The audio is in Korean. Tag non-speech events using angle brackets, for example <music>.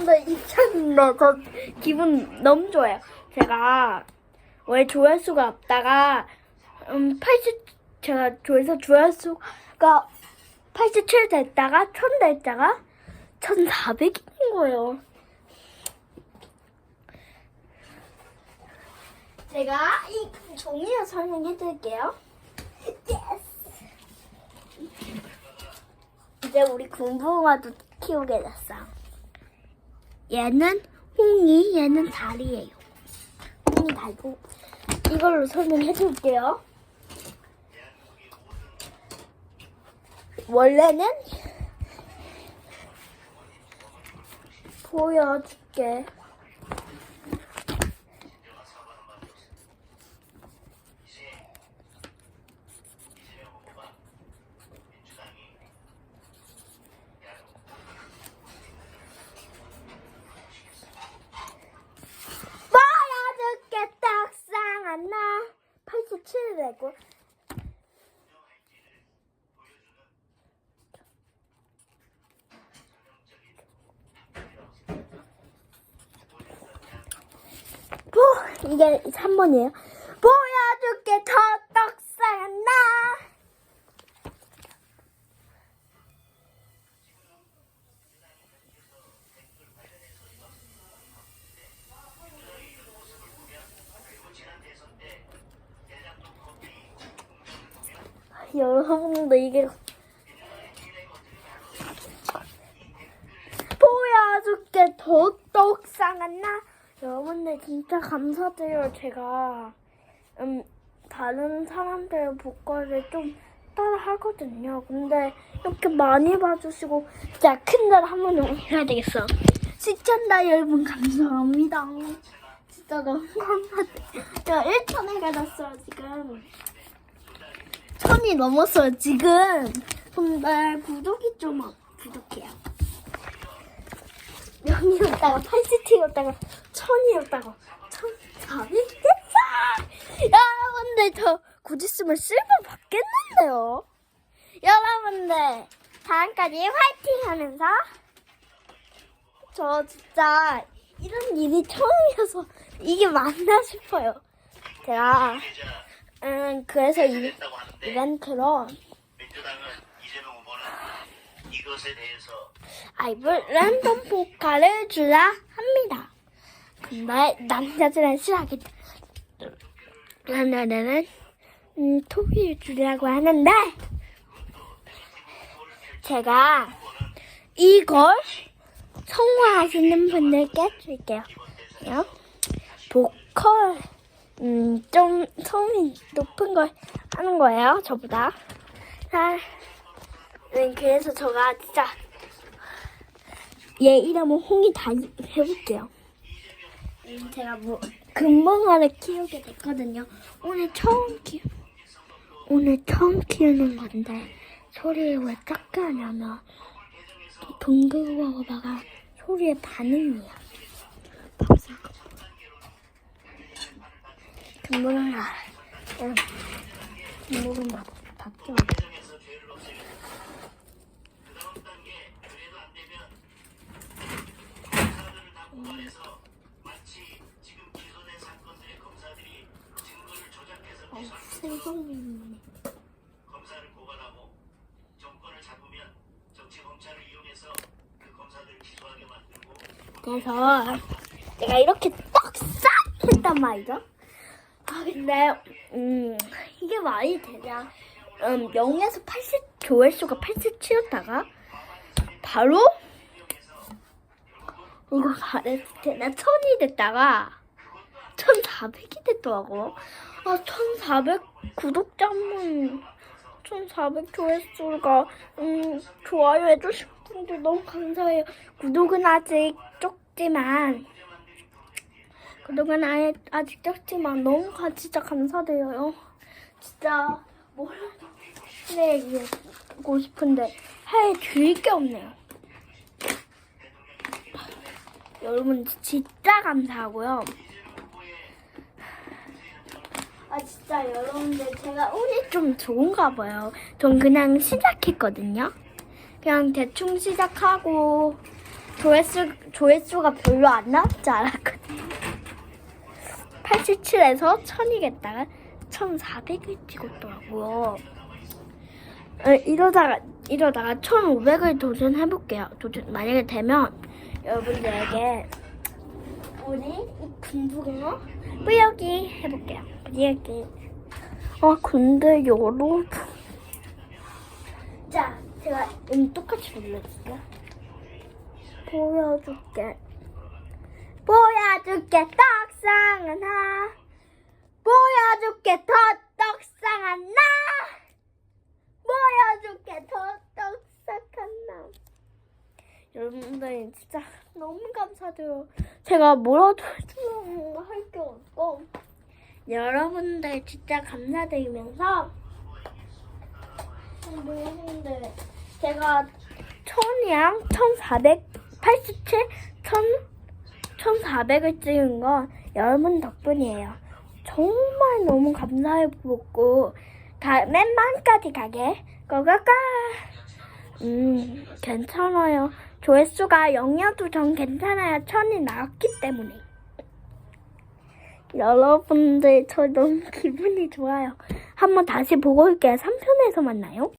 근데 2천인데 저 기분 너무 좋아요. 제가 원래 조회수가 없다가 음, 80 제가 조회수 조회수가 87 됐다가 1000 됐다가 1400인 거예요. 제가 이 종이로 설명해 드릴게요. 이제 우리 군붕어도 키우게 됐어. 얘는 홍이, 얘는 달이에요. 홍이 달고 이걸로 설명해 줄게요. 원래는. 보여줄게 떡상 하나 87 되고 보 이게 3번이에요? 보여줄게 더 떡상 하나? 여러분도 이게 보여줄게 더 떡상한 나 여러분들 진짜 감사드려요. 제가 음 다른 사람들 복과를 좀 따라 하거든요. 근데 이렇게 많이 봐주시고 진짜 큰날 한번 올려야 되겠어 시청자 여러분 감사합니다. 진짜 너무 감사해요. 제가 1천에 가졌어요 지금. 천이 넘었어요 지금. 근데 구독이 좀 부족해요. 영이었다가 80이었다가 천이었다가 천사백 <laughs> 여러분들 저 곧 있으면 실버 받겠는데요? 여러분들 다음까지 화이팅 하면서. 저 진짜 이런 일이 처음이어서 이게 맞나 싶어요. 제가 음 그래서 이 이벤트로 아이브 랜덤 포카를 주라 합니다. 근데 남자들은 싫어하겠다. 남자들은 음, 토끼를 주라고 하는데 제가 이걸 성공하시는 분들께 줄게요. 요 보컬 음, 좀 성이 높은 걸 하는 거예요. 저보다. 자, 네, 그래서 제가 진짜 얘 이름은 홍이 다 해볼게요. 음, 제가 뭐 금붕어를 키우게 됐거든요. 오늘 처음 키 오늘 처음 키우는 건데 소리를 왜 작게 하냐면 동그워봐가 소리의 반응이야. 밥상. 금붕어가 응. 금붕어 밥좀 그다 검사를 고발하고 정권을 잡으면 정치 검찰을 이용해서 그 검사들을 기소하게 만들고 그래서 내가 이렇게 떡싹 했단 말이죠. 아 근데 음 이게 말이 되냐? 음 0에서 80 조회수가 87였다가 바로 이거 말했을 때나 천이 됐다가 1400이 됐더라고. 아1400 구독자분 1400 조회수가 음 좋아요 해주신 분들 너무 감사해요. 구독은 아직 적지만 구독은 아예 아직 적지만 너무 가- 진짜 감사드려요. 진짜 뭘 해주고 싶은데 해줄 게 없네요. 여러분 진짜 감사하고요. 아 진짜 여러분들 제가 운이 좀 좋은가 봐요. 전 그냥 시작했거든요. 그냥 대충 시작하고 조회수, 조회수가 별로 안 나올 줄 알았거든요. 87에서 <laughs> 1000이겠다가 1400을 찍었더라고요. 어, 이러다가, 이러다가 1500을 도전해 볼게요. 도전, 만약에 되면 여러분들에게 우리 이 군붕어 뿌려기 해볼게요. 뿌려기. 아, 근데 여러분. 자, 제가 음 똑같이 눌러줄게요. 보여줄게. 보여줄게, 떡상 하나. 보여줄게, 더 떡상 하나. 보여줄게, 더 떡상 하나. 여러분들 진짜 너무 감사드려요. 제가 뭐라도 할게 없고. 여러분들 진짜 감사드리면서 여러분들 제가 천이랑 1487, 1000, 1400을 찍은 건 여러분 덕분이에요. 정말 너무 감사해보고 다 맨만까지 가게 거가가 음 괜찮아요. 조회수가 0이어도 전 괜찮아요. 천이 나왔기 때문에. 여러분들 저 너무 기분이 좋아요. 한번 다시 보고 올게요. 3편에서 만나요.